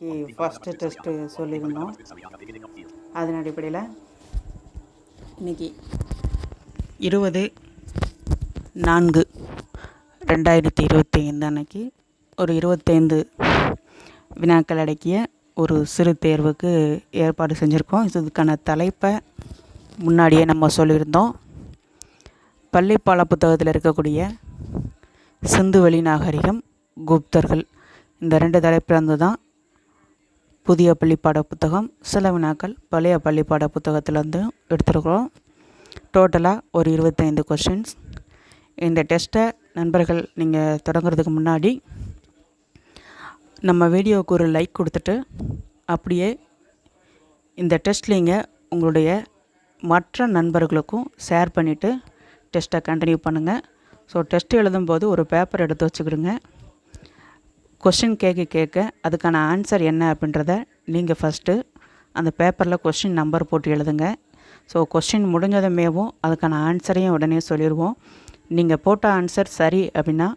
இன்னைக்கு first test சொல்லியிருந்தோம். அதன் அடிப்படையில் இன்னைக்கு இருபது நான்கு ரெண்டாயிரத்தி இருபத்தி ஐந்து அன்னைக்கு ஒரு இருபத்தைந்து வினாக்கள் அடக்கிய ஒரு சிறு தேர்வுக்கு ஏற்பாடு செஞ்சுருக்கோம். இதுக்கான தலைப்பை முன்னாடியே நம்ம சொல்லியிருந்தோம். பள்ளி புத்தகத்தில் இருக்கக்கூடிய சிந்துவெளி நாகரிகம் குப்தர்கள் இந்த ரெண்டு தலைப்பிலிருந்து தான் புதிய பள்ளிப்பாட புத்தகம் சில வினாக்கள் பழைய பள்ளிப்பாட புத்தகத்திலேருந்து எடுத்துருக்குறோம். டோட்டலாக ஒரு இருபத்தைந்து கொஷின்ஸ் இந்த டெஸ்ட்டை நண்பர்கள் நீங்கள் தொடங்குறதுக்கு முன்னாடி நம்ம வீடியோவுக்கு ஒரு லைக் கொடுத்துட்டு அப்படியே இந்த டெஸ்ட் நீங்கள் உங்களுடைய மற்ற நண்பர்களுக்கும் ஷேர் பண்ணிவிட்டு டெஸ்ட்டை கண்டினியூ பண்ணுங்கள் ஸோ டெஸ்ட் எழுதும்போது ஒரு பேப்பர் எடுத்து வச்சுக்கிடுங்க. கொஷின் கேட்க கேட்க அதுக்கான ஆன்சர் என்ன அப்படின்றத நீங்கள் ஃபஸ்ட்டு அந்த பேப்பரில் கொஷின் நம்பர் போட்டு எழுதுங்க. ஸோ கொஷின் முடிஞ்சதுமேவும் அதுக்கான ஆன்சரையும் உடனே சொல்லிடுவோம் நீங்கள் போட்ட ஆன்சர் சரி அப்படின்னா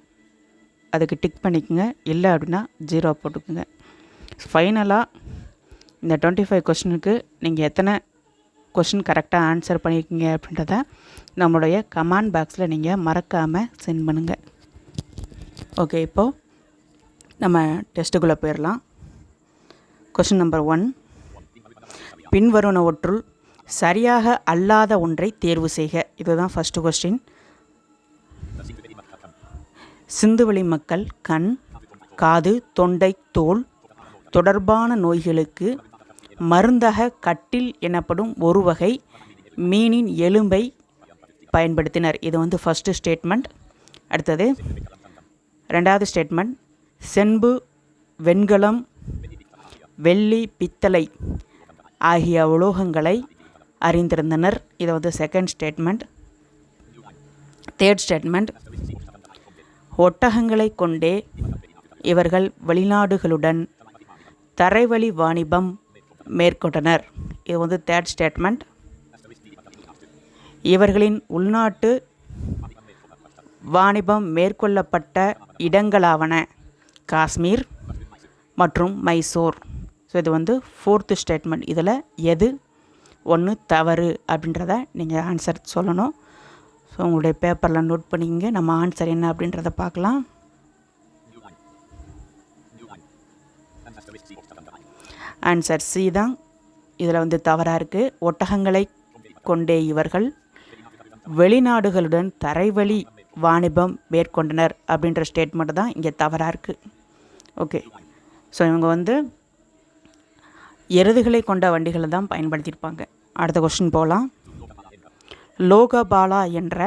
அதுக்கு டிக் பண்ணிக்கோங்க. இல்லை அப்படின்னா ஜீரோ போட்டுக்குங்க. ஃபைனலாக இந்த டுவெண்ட்டி ஃபைவ் கொஷினுக்கு நீங்கள் எத்தனை கொஷின் கரெக்டாக ஆன்சர் பண்ணியிருக்கீங்க அப்படின்றத நம்மளுடைய கமெண்ட் பாக்ஸில் நீங்கள் மறக்காமல் சென்ட் பண்ணுங்கள் ஓகே இப்போது நம்ம டெஸ்ட்டுக்குள்ளே போயிடலாம் கொஷின் நம்பர் ஒன் பின்வருவனவற்றுள் சரியாக அல்லாத ஒன்றை தேர்வு செய்க. இதுதான் ஃபஸ்ட்டு கொஸ்டின் சிந்துவெளி மக்கள் கண் காது தொண்டை தோல் தொடர்பான நோய்களுக்கு மருந்தக கட்டில் எனப்படும் ஒரு வகை மீனின் எலும்பை பயன்படுத்தினர். இது வந்து ஃபஸ்ட்டு ஸ்டேட்மெண்ட் அடுத்தது ரெண்டாவது ஸ்டேட்மெண்ட் செண்பு வெண்கலம் வெள்ளி பித்தளை ஆகிய உலோகங்களை அறிந்திருந்தனர். இதை வந்து செகண்ட் ஸ்டேட்மெண்ட் தேர்ட் ஸ்டேட்மெண்ட் ஒட்டகங்களை கொண்டே இவர்கள் வெளிநாடுகளுடன் தரைவழி வாணிபம் மேற்கொண்டனர். இது வந்து தேர்ட் ஸ்டேட்மெண்ட் இவர்களின் உள்நாட்டு வாணிபம் மேற்கொள்ளப்பட்ட இடங்களாவன. காஷ்மீர் மற்றும் மைசூர். ஸோ இது வந்து ஃபோர்த்து ஸ்டேட்மெண்ட் இதில் எது ஒன்று தவறு அப்படின்றத நீங்கள் ஆன்சர் சொல்லணும். ஸோ உங்களுடைய பேப்பரில் நோட் பண்ணிக்கங்க. நம்ம ஆன்சர் என்ன அப்படின்றத பார்க்கலாம். ஆன்சர் சி தான். இதில் வந்து தவறாக இருக்குது ஒட்டகங்களை கொண்டே இவர்கள் வெளிநாடுகளுடன் தரைவழி வாணிபம் மேற்கொண்டனர் அப்படின்ற ஸ்டேட்மெண்ட் தான் இங்கே தவறாக இருக்குது ஓகே ஸோ இவங்க வந்து எருதுகளை கொண்ட வண்டிகளை தான் பயன்படுத்தியிருப்பாங்க. அடுத்த கொஸ்டின் போகலாம் லோகபாலா என்ற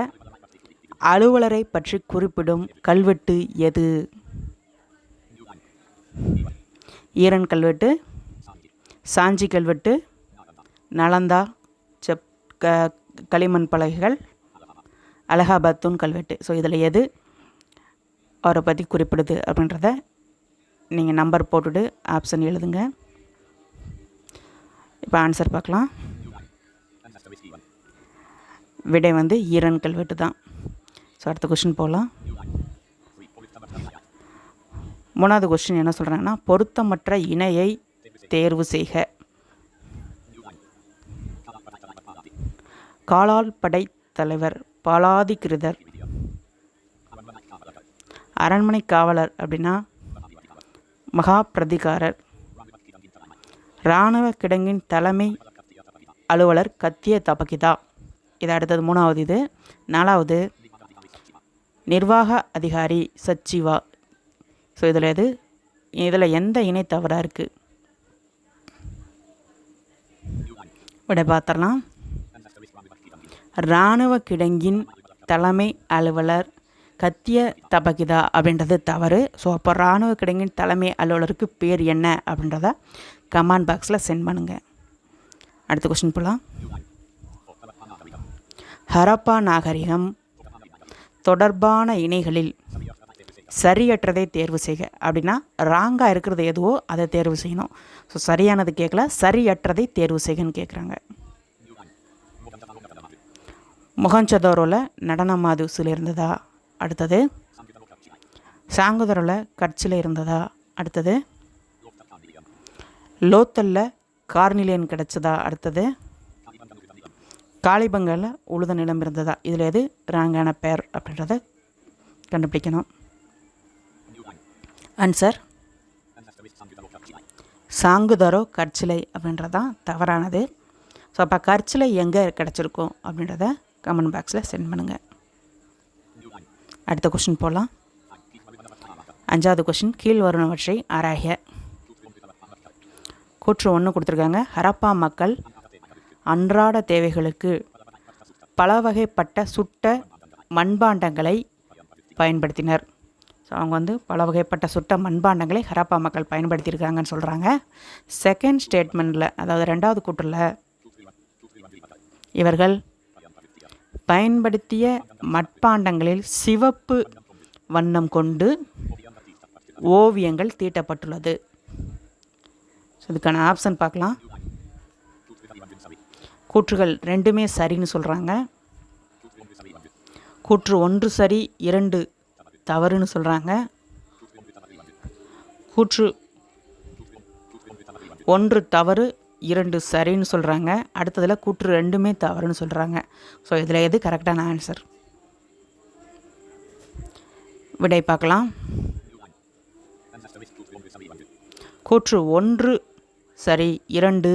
அலுவலரை பற்றி குறிப்பிடும் கல்வெட்டு எது? ஈரன் கல்வெட்டு சாஞ்சி கல்வெட்டு நலந்தா செப் க களிமண் பலகைகள் அலகாபாத் தூண் கல்வெட்டு. ஸோ இதில் எது? அவரை பற்றி குறிப்பிடுது அப்படின்றத நீங்கள் நம்பர் போட்டுட்டு ஆப்ஷன் எழுதுங்க. இப்போ ஆன்சர் பார்க்கலாம். விடை வந்து ஈரன் கல்வெட்டு தான். ஸோ அடுத்த கொஷின் போகலாம். மூணாவது கொஸ்டின் என்ன சொல்கிறாங்கன்னா பொருத்தமற்ற இணையை தேர்வு செய்க. காலால் படை தலைவர் பாலாதிகிருதர். அரண்மனை காவலர் அப்படின்னா மகா பிரதிகாரர் இராணுவ கிடங்கின் தலைமை அலுவலர் கத்திய தபகிதா. இது அடுத்தது மூணாவது இது. நாலாவது நிர்வாக அதிகாரி சச்சிவா. ஸோ இதில் எது? இதில் எந்த இணை தவறாக இருக்குது விட பார்த்துடலாம். இராணுவ கிடங்கின் தலைமை அலுவலர் கத்திய தபகிதா அப்படின்றது தவறு. ஸோ அப்போ இராணுவ கிடங்கின் தலைமை அலுவலருக்கு பேர் என்ன அப்படின்றத கமெண்ட் பாக்ஸில் சென்ட் பண்ணுங்கள் அடுத்த கொஸ்டின் போகலாம் ஹரப்பா நாகரிகம் தொடர்பான இணைகளில் சரியற்றதை தேர்வு செய்க. அப்படின்னா ராங்காக இருக்கிறது எதுவோ அதை தேர்வு செய்யணும். ஸோ சரியானது கேட்கல சரியற்றதை தேர்வு செய்கன்னு கேட்குறாங்க முகஞ்சதோரோவில் நடன மாதுசில் இருந்ததா அடுத்தது சாங்குதரில் கட்சியில் இருந்ததா அடுத்தது? லோத்தலில் கார்னிலியன் கிடச்சதா அடுத்தது? காளிபங்கலில் உழுத நிலம் இருந்ததா? இதில் எது ராங்கான பெயர் அப்படின்றத கண்டுபிடிக்கணும். ஆன்சர் சாங்குதரோ கற்சிலை அப்படின்றதான் தவறானது. ஸோ அப்போ கற்சிலை எங்கே கிடச்சிருக்கும் அப்படின்றத கமெண்ட் பாக்ஸில் சென்ட் பண்ணுங்கள் அடுத்த கொஷின் போகலாம் அஞ்சாவது கொஷின் கீழ் வருணவற்றை ஆராய. கூற்று ஒன்று கொடுத்துருக்காங்க. ஹரப்பா மக்கள் அன்றாட தேவைகளுக்கு பல வகைப்பட்ட சுட்ட மண்பாண்டங்களை பயன்படுத்தினர். ஸோ அவங்க வந்து பல வகைப்பட்ட சுட்ட மண்பாண்டங்களை ஹரப்பா மக்கள் பயன்படுத்தியிருக்காங்கன்னு சொல்கிறாங்க செகண்ட் ஸ்டேட்மெண்ட்டில் அதாவது ரெண்டாவது கூற்றில் இவர்கள் பயன்படுத்திய மட்பாண்டங்களில் சிவப்பு வண்ணம் கொண்டு ஓவியங்கள் தீட்டப்பட்டுள்ளது. ஸோ இதுக்கான ஆப்ஷன் பார்க்கலாம். கூற்றுகள் ரெண்டுமே சரின்னு சொல்கிறாங்க கூற்று ஒன்று சரி இரண்டு தவறுன்னு சொல்கிறாங்க கூற்று ஒன்று தவறு இரண்டு சரின்னு சொல்கிறாங்க அடுத்ததில் கூற்று ரெண்டுமே தவறுன்னு சொல்கிறாங்க ஸோ இதில் எது கரெக்டான ஆன்சர் விடை பார்க்கலாம். கூற்று ஒன்று சரி இரண்டு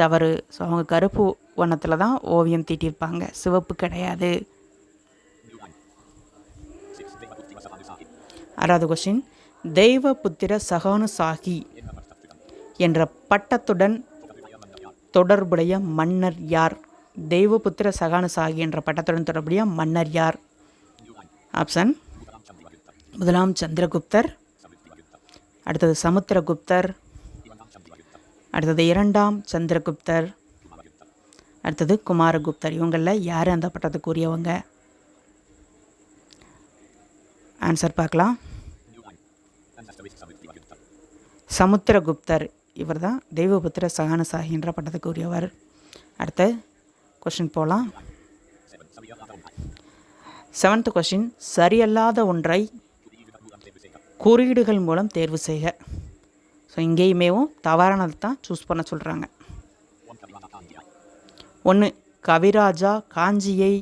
தவறு. ஸோ அவங்க கருப்பு வண்ணத்தில் தான் ஓவியம் தீட்டியிருப்பாங்க. சிவப்பு கிடையாது. ஆறாவது கொஸ்டின் தெய்வ புத்திர சகானு சாகி என்ற பட்டத்துடன் தொடர்புடைய மன்னர் யார்? தெய்வபுத்திர சகானு சாகி என்ற பட்டத்துடன் தொடர்புடைய மன்னர் யார்? ஆப்ஷன். முதலாம் சந்திரகுப்தர். அடுத்தது சமுத்திரகுப்தர். அடுத்தது இரண்டாம் சந்திரகுப்தர். அடுத்தது குமாரகுப்தர். இவங்களில் யார் அந்த பட்டத்துக்கு உரியவங்க ஆன்சர் பார்க்கலாம். சமுத்திரகுப்தர். இவர் தான் தெய்வபுத்திர சகான சாகின்ற பட்டத்துக்கு உரியவர் அடுத்த கொஷின் போகலாம் செவன்த் கொஷின் சரியல்லாத ஒன்றை குறியீடுகள் மூலம் தேர்வு செய்க. ஸோ இங்கேயுமேவும் தவறானது தான் சூஸ் பண்ண சொல்கிறாங்க ஒன்று கவிராஜா காஞ்சியை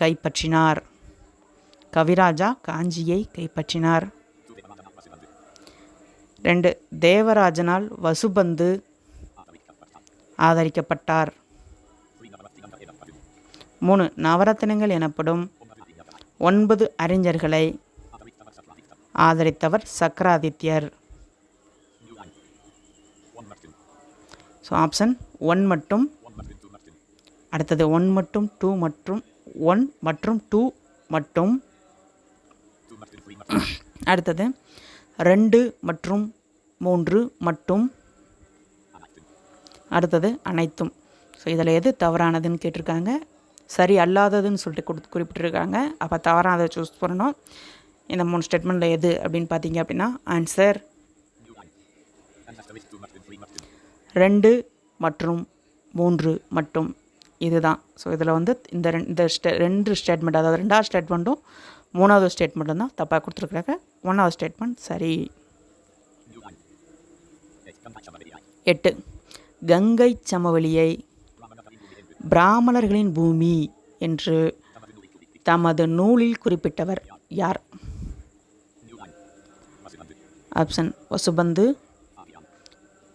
கைப்பற்றினார். கவிராஜா காஞ்சியை கைப்பற்றினார். ரெண்டு தேவராஜனால் வசுபந்து ஆதரிக்கப்பட்டார். மூணு நவரத்தினங்கள் எனப்படும் ஒன்பது அறிஞர்களை ஆதரித்தவர் சக்கராதித்யர். ஸோ ஆப்ஷன் ஒன் மட்டும் அடுத்தது ஒன் மற்றும் டூ மற்றும் ஒன் மற்றும் டூ மட்டும். அடுத்தது ரெண்டு மற்றும் மூன்று மட்டும். அடுத்தது அனைத்தும். ஸோ இதில் எது தவறானதுன்னு கேட்டிருக்காங்க. சரி அல்லாததுன்னு சொல்லிட்டு கொடு குறிப்பிட்டிருக்காங்க. அப்போ தவறானதை சூஸ் பண்ணணும். இந்த மூணு ஸ்டேட்மெண்ட்டில் எது அப்படின்னு பார்த்தீங்க அப்படின்னா ஆன்சர் ரெண்டு மற்றும் மூன்று மட்டும். இதுதான். ஸோ இதில் வந்து இந்த ரெண்டு இந்த ஸ்டே ரெண்டு ஸ்டேட்மெண்ட் அதாவது ரெண்டாவது ஸ்டேட்மெண்ட்டும் மூணாவது ஸ்டேட்மெண்ட்டும் தான் தப்பாக கொடுத்துருக்குறாங்க. ஒன்றாவது ஸ்டேட்மெண்ட் சரி. எட்டு. கங்கை சமவெளியை பிராமணர்களின் பூமி என்று தமது நூலில் குறிப்பிட்டவர் யார்? ஆப்ஷன் வசுபந்து.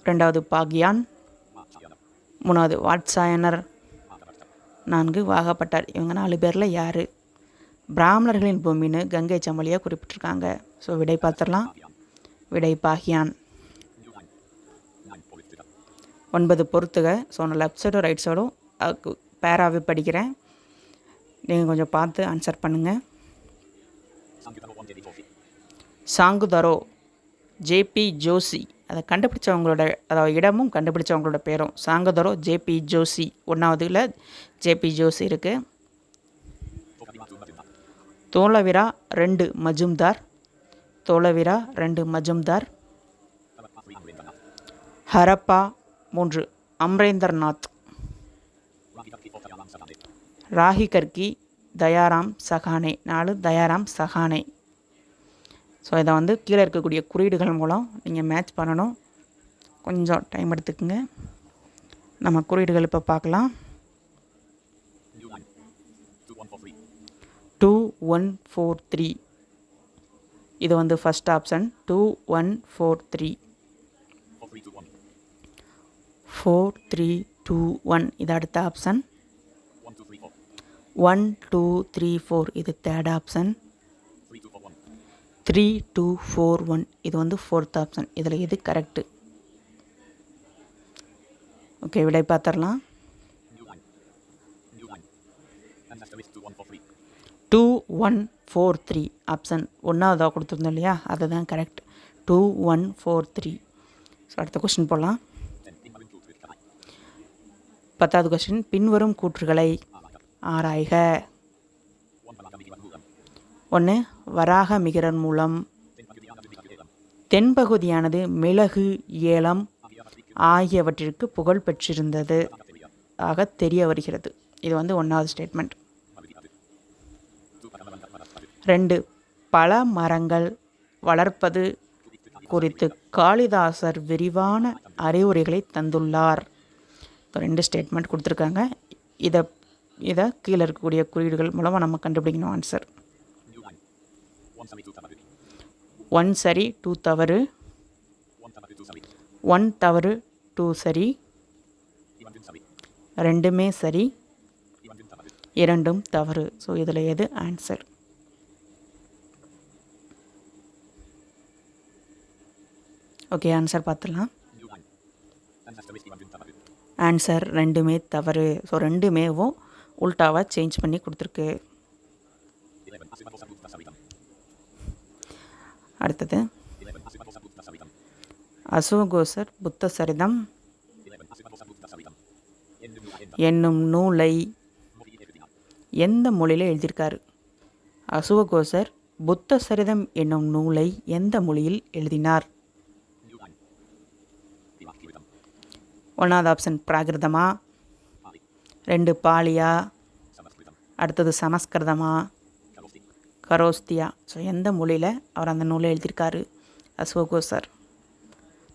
ரெண்டாவது பாக்யான். மூணாவது வாட்சாயனர். நான்கு வாகப்பட்டார். இவங்க நாலு பேரில் யார்? பிராமணர்களின் பூமின்னு கங்கை சமலியாக குறிப்பிட்டிருக்காங்க. ஸோ விடை பார்த்துடலாம். விடை பாகியான். ஒன்பது பொறுத்துக ஸோ நான் லெஃப்ட் சைடும் ரைட் சைடும் பேராவே படிக்கிறேன். நீங்கள் கொஞ்சம் பார்த்து ஆன்சர் பண்ணுங்கள் சாங்குதரோ. ஜேபி ஜோசி அதை கண்டுபிடிச்சவங்களோட அதாவது இடமும் கண்டுபிடிச்சவங்களோட பேரும். சாங்குதரோ ஜேபி ஜோசி ஒன்றாவதுல ஜேபி ஜோசி இருக்குது தோலவிரா ரெண்டு மஜும்தார். தோலவிரா ரெண்டு மஜும்தார். ஹரப்பா மூன்று அம்ரேந்தர்நாத். ராகி கர்கி தயாராம் சகானே. நாலு தயாராம் சகானே. ஸோ இதை வந்து கீழே இருக்கக்கூடிய குறியீடுகள் மூலம் நீங்கள் மேட்ச் பண்ணணும். கொஞ்சம் டைம் எடுத்துக்கோங்க. நம்ம குறியீடுகள் இப்போ பார்க்கலாம் டூ ஒன் ஃபோர் த்ரீ இது வந்து first option two one four three four three two one இது அடுத்த option one two three four இது third option three two four one இது வந்து ஃபோர்த் ஆப்ஷன் இதில் எது கரெக்டு ஓகே விடை பார்த்துடலாம் two one four three option ஒன்றாவதாக கொடுத்துருந்தோம் இல்லையா? அதுதான் correct two one four three so அடுத்த கொஸ்டின் போகலாம் பத்தாவது கொஸ்டின் பின்வரும் கூற்றுகளை ஆராய்க. ஒன்று வராக மிகரன் மூலம். தென்பகுதியானது மிளகு ஏலம் ஆகியவற்றிற்கு புகழ் பெற்றிருந்தது. ஆக தெரிய வருகிறது. இது வந்து ஒன்றாவது ஸ்டேட்மெண்ட் ரெண்டு பல மரங்கள் வளர்ப்பது குறித்து காளிதாசர் விரிவான அறிவுரைகளை தந்துள்ளார். இப்போ ரெண்டு ஸ்டேட்மெண்ட் கொடுத்துருக்காங்க. இதை இதை கீழே இருக்கக்கூடிய குறியீடுகள் மூலமாக நம்ம கண்டுபிடிக்கணும் ஆன்சர் ஒன் சரி டூ தவறு. ஒன் தவறு டூ சரி. ரெண்டுமே சரி. இரண்டும் தவறு. ஸோ இதில் எது ஆன்சர் ஓகே ஆன்சர் பார்த்துடலாம். ஆன்சர் ரெண்டுமே தவறு. ஸோ ரெண்டுமேவும் உல்டாவாக சேஞ்ச் பண்ணி கொடுத்துருக்கு. அடுத்தது. அசோகோசர் புத்த சரிதம். என்னும் நூலை எந்த மொழியில் எழுதியிருக்காரு? அசுவகோசர் புத்த சரிதம் என்னும் நூலை எந்த மொழியில் எழுதினார்? ஒன்றாவது ஆப்ஷன் பிராகிருதமா? ரெண்டு பாலியா? அடுத்தது சமஸ்கிருதமா? கரோஸ்தியா. ஸோ எந்த மொழியில் அவர் அந்த நூலை எழுதியிருக்காரு? அசோகோசர்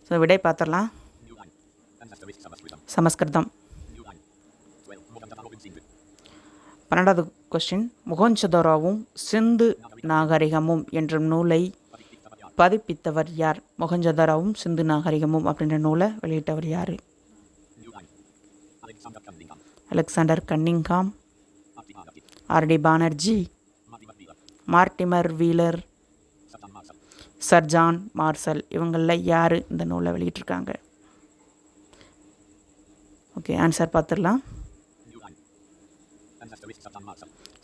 ஸோ விடை பார்த்துடலாம். சமஸ்கிருதம். பன்னெண்டாவது கொஸ்டின் முகஞ்சதோராவும் சிந்து நாகரிகமும் என்ற நூலை பதிப்பித்தவர் யார்? முகஞ்சதோராவும் சிந்து நாகரிகமும் அப்படின்ற நூலை வெளியிட்டவர் யார்? Alexander Cunningham R D Banerji Mortimer Wheeler sir John Marshall இவங்களில் யார் இந்த நூலை வெளியிட்டிருக்காங்க? ஓகே ஆன்சர் பார்த்துடலாம்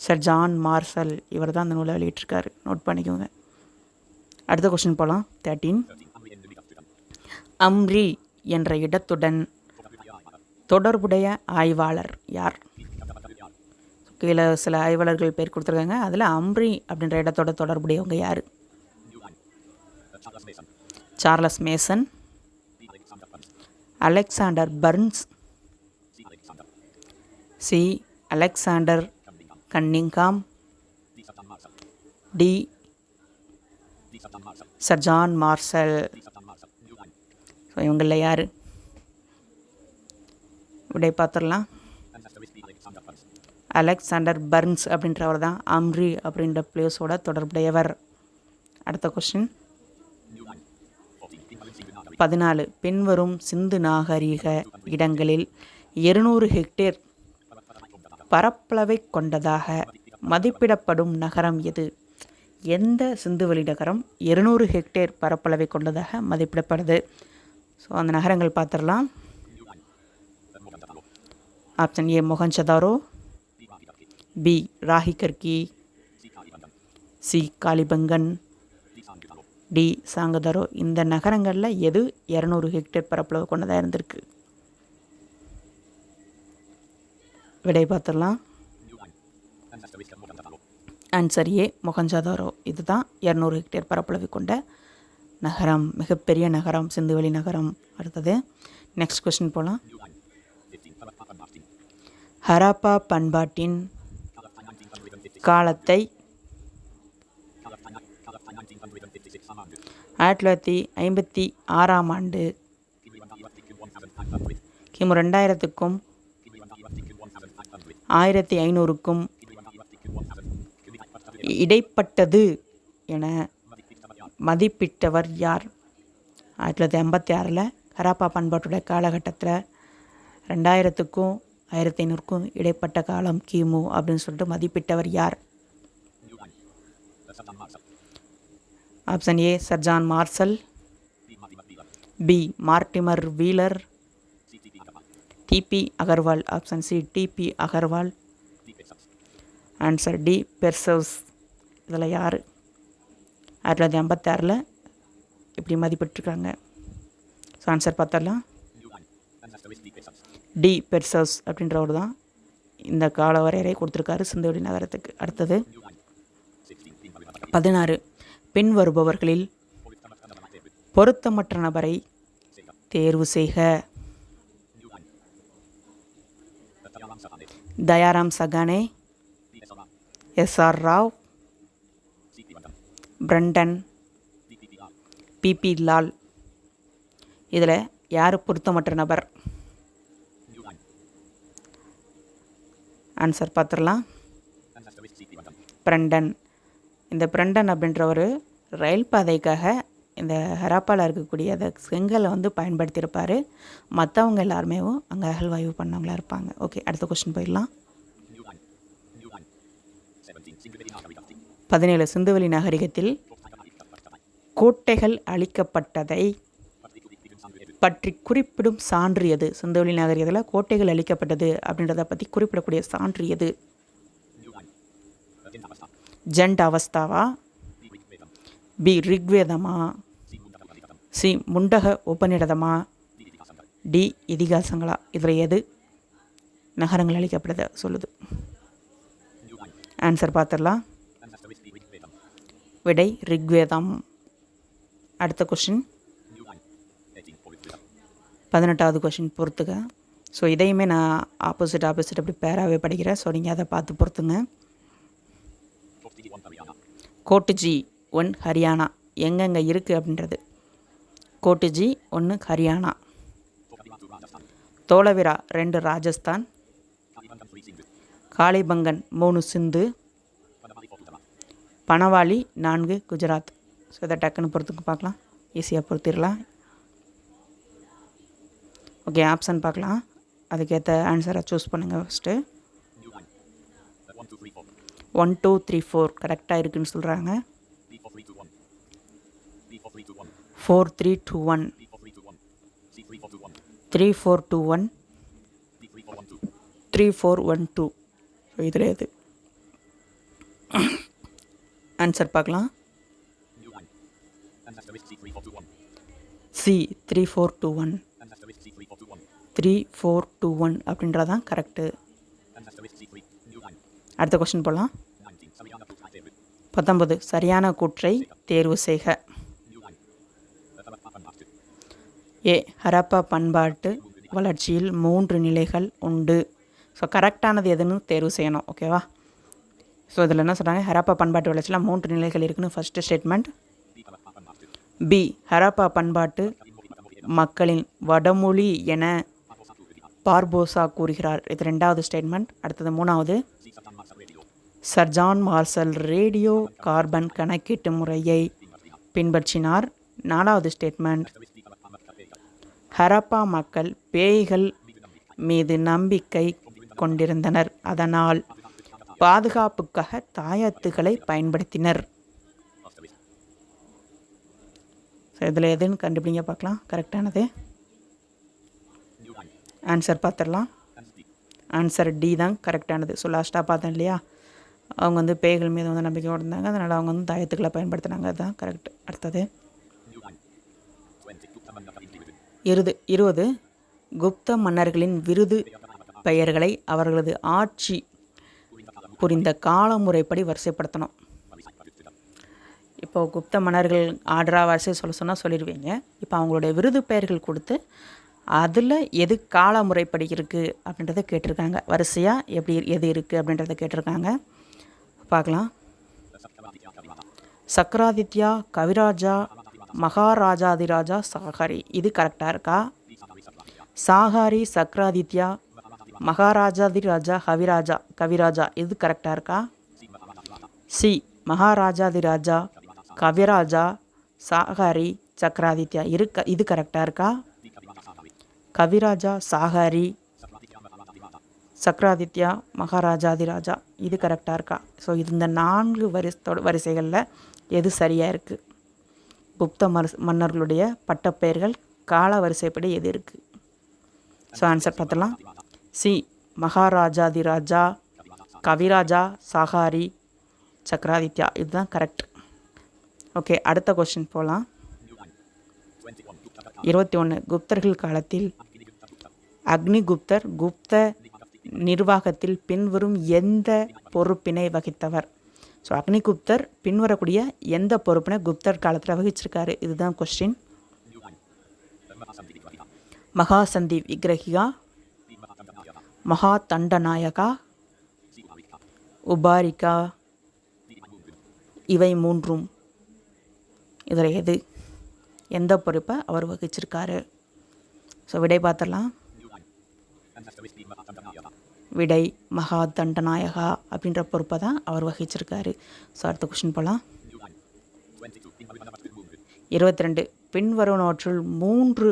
சார் ஜான் மார்சல் இவர் தான் அந்த நூலை வெளியிட்டிருக்காரு. நோட் பண்ணிக்கோங்க. அடுத்த கொஸ்டின் போகலாம் தேர்ட்டீன் அம்ரி என்ற இடத்துடன் தொடர்புடைய ஆய்வாளர் யார்? கீழே சில ஆய்வாளர்கள் பேர் கொடுத்துருக்காங்க. அதில் அம்ரி அப்படின்ற இடத்தோட தொடர்புடையவங்க யார்? Charles Masson Alexander Burnes C. Alexander Cunningham D. Sir. John Marshall. So இவங்களில் யார்? விடை பார்த்துடலாம். அலெக்சாண்டர் பர்ன்ஸ் அப்படின்றவர் தான் அம்ரி அப்படின்ற பிளேஸோட தொடர்புடையவர். அடுத்த கொஸ்டின் பதினாலு பின்வரும் சிந்து நாகரீக இடங்களில் இருநூறு ஹெக்டேர் பரப்பளவை கொண்டதாக மதிப்பிடப்படும் நகரம் எது? எந்த சிந்துவெளி நகரம் இருநூறு ஹெக்டேர் பரப்பளவை கொண்டதாக மதிப்பிடப்படுது? ஸோ அந்த நகரங்கள் பார்த்துடலாம். Option A Mohenjodaro B Rakhigarhi C Kalibangan. D Chanhudaro. இந்த நகரங்களில் எது இரநூறு ஹெக்டேர் பரப்பளவு கொண்டதாக இருந்திருக்கு? விடை பார்த்துடலாம். ஆன்சர் ஏ மொகஞ்சாதாரோ இதுதான் இரநூறு ஹெக்டேர் பரப்பளவு கொண்ட நகரம் மிகப்பெரிய நகரம் சிந்துவெளி நகரம். அடுத்தது நெக்ஸ்ட் கொஸ்டின் போகலாம் ஹராப்பா பண்பாட்டின் காலத்தை ஆயிரத்தி தொள்ளாயிரத்தி ஐம்பத்தி ஆறாம் ஆண்டு கிமு ரெண்டாயிரத்துக்கும் ஆயிரத்தி ஐநூறுக்கும் இடைப்பட்டது என மதிப்பிட்டவர் யார்? ஆயிரத்தி தொள்ளாயிரத்தி எண்பத்தி ஆறில் ஹராப்பா பண்பாட்டுடைய காலகட்டத்தில் ரெண்டாயிரத்துக்கும் ஆயிரத்தி ஐநூறுக்கும் இடைப்பட்ட காலம் கிமு அப்படின்னு சொல்லிட்டு மதிப்பிட்டவர் யார்? Option A sir John Marshall. B Mortimer Wheeler. D P Agrawal. Option C D P Agrawal. Answer D பெர்சவ்ஸ் இதில் யார்? ஆயிரத்தி தொள்ளாயிரத்தி ஐம்பத்தாறில் இப்படி மதிப்பிட்டிருக்காங்க. ஸோ ஆன்சர் பார்த்தரலாம் டி பெர்சஸ் அப்படின்றவர் தான் இந்த கால வரையறை கொடுத்துருக்காரு சிந்துவெளி நகரத்துக்கு. அடுத்தது பதினாறு பின் வருபவர்களில் பொருத்தமற்ற நபரை தேர்வு செய்க. Dayaram Sahni S R Rao Brandon B B Lal. இதில் யார் பொருத்தமற்ற நபர்? ஆன்சர் பார்த்துடலாம். பிரண்டன் இந்த பிரண்டன் அப்படின்றவர் ரயில் பாதைக்காக இந்த ஹராப்பாவில் இருக்கக்கூடிய அந்த செங்கலை வந்து பயன்படுத்தியிருப்பார். மற்றவங்க எல்லாருமே அங்கே அகழ்வாய்வு பண்ணவங்களா இருப்பாங்க. ஓகே அடுத்த கொஸ்டின் போயிடலாம். பதினேழு சிந்துவெளி நாகரிகத்தில் கோட்டைகள் அழிக்கப்பட்டதை பற்றி குறிப்பிடும் சான்று எது? சிந்துவெளி நாகரிகத்தில் கோட்டைகள் அளிக்கப்பட்டது அப்படின்றத பற்றி குறிப்பிடக்கூடிய சான்று எது? ஜண்ட் அவஸ்தாவா? பி ரிக்வேதமா? சி முண்டக உபநிடதமா? டி இதிகாசங்களா? இதில் எது? நகரங்கள் அளிக்கப்பட்டதை சொல்லுது. ஆன்சர் பார்த்துடலாம் விடை ரிக்வேதம். அடுத்த கொஷின் பதினெட்டாவது கொஷின் பொறுத்துக்க ஸோ இதையுமே நான் ஆப்போசிட் ஆப்போசிட் அப்படி பேராகவே படிக்கிறேன். ஸோ நீங்கள் அதை பார்த்து பொறுத்துங்க. கோட்டுஜி ஒன் ஹரியானா. எங்கெங்கே இருக்குது அப்படின்றது. கோட்டுஜி ஒன்று ஹரியானா. தோலவிரா ரெண்டு ராஜஸ்தான். காளிபங்கன் மூணு சிந்து. பனவாளி நான்கு குஜராத். ஸோ இதை டக்குன்னு பொறுத்துக்கு பார்க்கலாம். ஈஸியாக பொறுத்திடலாம் ஓகே ஆப்ஷன் பார்க்கலாம். அதுக்கேற்ற ஆன்சரை சூஸ் பண்ணுங்கள் first one two three four கரெக்டாக இருக்குன்னு சொல்கிறாங்க four three two one three four two one three four one two so இதில் எது? ஆன்சர் பார்க்கலாம். C three four two one three four two one அப்படின்றதான் கரெக்டு அடுத்த கொஸ்டின் போகலாம் பத்தொன்பது சரியான கூற்றை தேர்வு செய்க. ஏ ஹரப்பா பண்பாட்டு வளர்ச்சியில் மூன்று நிலைகள் உண்டு. ஸோ கரெக்டானது எதுன்னு தேர்வு செய்யணும் ஓகேவா ஸோ இதில் என்ன சொல்கிறாங்க ஹரப்பா பண்பாட்டு வளர்ச்சியில் மூன்று நிலைகள் இருக்குன்னு ஃபஸ்ட்டு ஸ்டேட்மெண்ட் பி ஹரப்பா பண்பாட்டு மக்களின் வடமொழி என பார்போசா கூறுகிறார். இது ரெண்டாவது ஸ்டேட்மெண்ட் அடுத்தது மூணாவது. Sir John Marshall radio carbon கணக்கீட்டு முறையை பின்பற்றினார். நாலாவது ஸ்டேட்மெண்ட் ஹரப்பா மக்கள் பேய்கள் மீது நம்பிக்கை கொண்டிருந்தனர். அதனால் பாதுகாப்புக்காக தாயத்துகளை பயன்படுத்தினர். இதில் எதுன்னு கண்டுபிடிங்க பார்க்கலாம். கரெக்டானது ஆன்சர் பார்த்துடலாம் ஆன்சர் டி தான் கரெக்டானது ஸோ லாஸ்ட்டாக பார்த்தேன் இல்லையா? அவங்க வந்து பேய்கள் மீது வந்து நம்பிக்கை இருந்தாங்க அதனால் அவங்க வந்து தாயத்துக்களை பயன்படுத்தினாங்க. அதுதான் கரெக்ட் அடுத்தது. இருது இருபது. குப்த மன்னர்களின் விருது பெயர்களை அவர்களது ஆட்சி புரிந்த கால முறைப்படி வரிசைப்படுத்தணும். இப்போ குப்த மன்னர்கள் ஆர்டராக வரிசை சொல்ல சொன்னால் சொல்லிடுவீங்க. இப்போ அவங்களுடைய விருது பெயர்கள் கொடுத்து அதில் எது கால முறைப்படி இருக்குது அப்படின்றத கேட்டிருக்காங்க. வரிசையாக எப்படி எது இருக்குது அப்படின்றத கேட்டிருக்காங்க. பார்க்கலாம். சக்கராதித்யா கவிராஜா மகாராஜாதிராஜா சாகாரி. இது கரெக்டாக இருக்கா? சாகாரி சக்ராதித்யா மகாராஜாதி ராஜா கவிராஜா. கவிராஜா இது கரெக்டாக இருக்கா? சி. மகாராஜாதிராஜா கவிராஜா சாகாரி சக்ராதித்யா இரு க இது கரெக்டாக இருக்கா? கவிராஜா சாகாரி சக்ராதித்யா மகாராஜாதிராஜா. இது கரெக்டாக இருக்கா? ஸோ இது இந்த நான்கு வரிசத்தோட வரிசைகளில் எது சரியாக இருக்குது குப்த மரஸ் மன்னர்களுடைய பட்டப்பெயர்கள் கால வரிசைப்படி எது இருக்குது ஸோ ஆன்சர் பார்த்தலாம் சி மகாராஜாதிராஜா கவிராஜா சாகாரி சக்ராதித்யா. இதுதான் கரெக்ட் ஓகே அடுத்த கொஸ்டின் போகலாம் இருபத்தி ஒன்று குப்தர்கள் காலத்தில் அக்னிகுப்தர் குப்த நிர்வாகத்தில் பின்வரும் எந்த பொறுப்பினை வகித்தவர்? ஸோ அக்னிகுப்தர் பின்வரக்கூடிய எந்த பொறுப்பினை குப்தர் காலத்தில் வகிச்சிருக்காரு? இதுதான் கொஸ்டின் மகாசந்தி விக்ரஹிகா மகா தண்டநாயகா உபாரிகா இவை மூன்றும் இதில் எது? எந்த பொறுப்பை அவர் வகிச்சிருக்காரு? ஸோ விடை பார்த்துடலாம். விடை மகா தண்டநாயகா அப்படின்ற பொறுப்பை தான் அவர் வகிச்சிருக்காரு. ஸோ அடுத்த கொஷின் போகலாம் இருபத்தி ரெண்டு பின்வருவனவற்றுள் மூன்று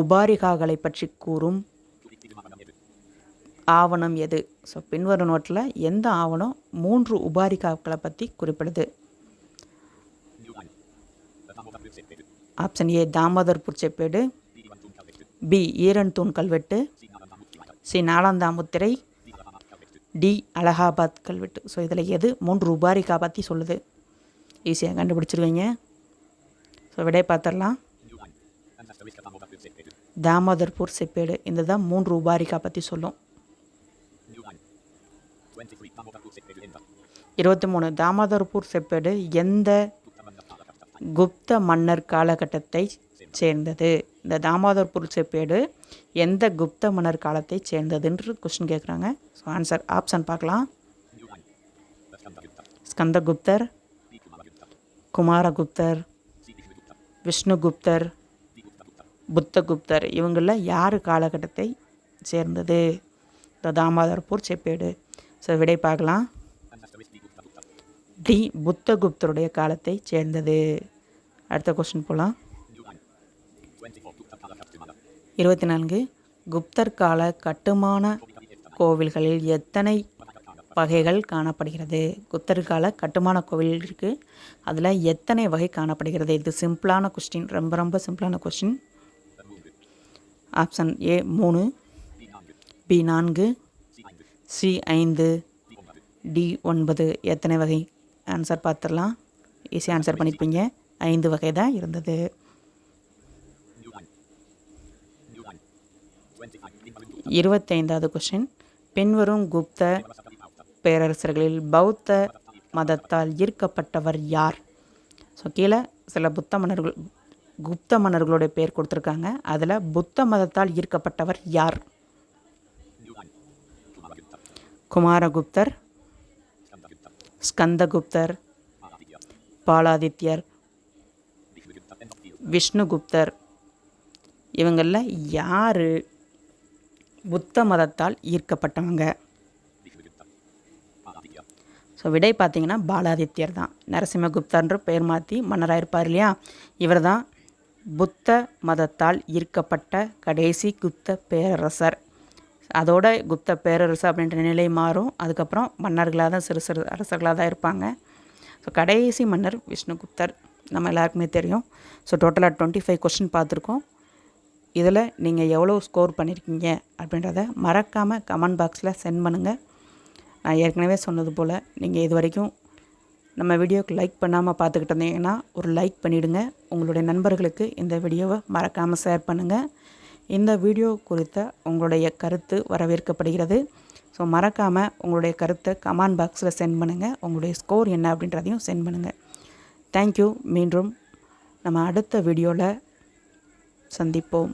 உபாரிகாகளை பற்றி கூறும் ஆவணம் எது? ஸோ பின்வரும் நோட்டில் எந்த ஆவணம் மூன்று உபாரிகாக்களை பற்றி குறிப்பிடுது? ஆப்ஷன் ஏ தாமோதர்பூர் செப்பேடு பி ஈரன் தூண் கல்வெட்டு சி நாலாந்தாமுத்திரை டி அலகாபாத் கல்வெட்டு ஸோ இதில் எது? மூன்று உபாரிகா பற்றி சொல்லுது. ஈஸியாக கண்டுபிடிச்சிருவீங்க. ஸோ விடை பார்த்துடலாம். தாமோதர்பூர் செப்பேடு. இந்த தான் மூன்று உபாரிகா பற்றி சொல்லும். இருபத்தி மூணு தாமோதர்பூர் செப்பேடு. எந்த குப்த மன்னர் காலகட்டத்தை சேர்ந்தது. இந்த தாமோதர்பூர் செப்பேடு எந்த குப்த மன்னர் காலத்தை சேர்ந்ததுன்ற கொஸ்டின் கேட்குறாங்க ஸோ ஆன்சர் ஆப்ஷன் பார்க்கலாம். ஸ்கந்தகுப்தர் குமாரகுப்தர் விஷ்ணுகுப்தர் புத்தகுப்தர் இவங்களில் யார் காலகட்டத்தை சேர்ந்தது? இந்த தாமோதர்பூர் செப்பேடு ஸோ விடை பார்க்கலாம். டி புத்தகுப்தருடைய காலத்தை சேர்ந்தது. அடுத்த கொஸ்டின் போகலாம் இருபத்தி நான்கு குப்தர் கால கட்டுமான கோவில்களில் எத்தனை வகைகள் காணப்படுகிறது? குப்தர் கால கட்டுமான கோவில் இருக்குது அதில் எத்தனை வகை காணப்படுகிறது? இது சிம்பிளான கொஸ்டின் ரொம்ப ரொம்ப சிம்பிளான கொஸ்டின் ஆப்ஷன் ஏ மூணு பி நான்கு சி ஐந்து டி ஒன்பது. எத்தனை வகை? ஆன்சர் பார்த்துடலாம். ஈஸியாக ஆன்சர் பண்ணியிருப்பீங்க ஐந்து வகை தான் இருந்தது. இருபத்தைந்தாவது கொஷின் பின்வரும் குப்த பேரரசர்களில் பௌத்த மதத்தால் ஈர்க்கப்பட்டவர் யார்? ஸோ கீழே சில புத்த மன்னர்கள் குப்த மன்னர்களுடைய பேர் கொடுத்துருக்காங்க. அதில் புத்த மதத்தால் ஈர்க்கப்பட்டவர் யார்? குமாரகுப்தர் ஸ்கந்தகுப்தர் பாலாதித்யர் விஷ்ணுகுப்தர். இவங்களில் யார்? புத்த மதத்தால் ஈர்க்கப்பட்டவங்க. ஸோ விடை பார்த்தீங்கன்னா பாலாதித்யர் தான். நரசிம்மகுப்தர்ன்ற பெயர் மாற்றி மன்னராக இருப்பார் இல்லையா? இவர் தான் புத்த மதத்தால் ஈர்க்கப்பட்ட கடைசி குப்த பேரரசர். அதோட குப்த பேரரசு அப்படின்ற நிலை மாறும். அதுக்கப்புறம் மன்னர்களாக தான் சிறு சிறு அரசர்களாக தான் இருப்பாங்க. ஸோ கடைசி மன்னர் விஷ்ணுகுப்தர். நம்ம எல்லாருக்குமே தெரியும். ஸோ டோட்டலாக டுவெண்ட்டி ஃபைவ் கொஸ்டின் பார்த்துருக்கோம். இதில் நீங்கள் எவ்வளோ ஸ்கோர் பண்ணியிருக்கீங்க அப்படின்றத மறக்காமல் கமெண்ட் பாக்ஸில் சென்ட் பண்ணுங்கள் நான் ஏற்கனவே சொன்னது போல் நீங்கள் இது வரைக்கும் நம்ம வீடியோக்கு லைக் பண்ணாமல் பார்த்துக்கிட்டு இருந்தீங்கன்னா ஒரு லைக் பண்ணிவிடுங்க உங்களுடைய நண்பர்களுக்கு இந்த வீடியோவை மறக்காமல் ஷேர் பண்ணுங்கள் இந்த வீடியோ குறித்த உங்களுடைய கருத்து வரவேற்கப்படுகிறது. ஸோ மறக்காமல் உங்களுடைய கருத்தை கமெண்ட் பாக்ஸில் சென்ட் பண்ணுங்கள் உங்களுடைய ஸ்கோர் என்ன அப்படின்றதையும் சென்ட் பண்ணுங்கள் தேங்க்யூ. மீண்டும் நம்ம அடுத்த வீடியோவில் சந்திப்போம்.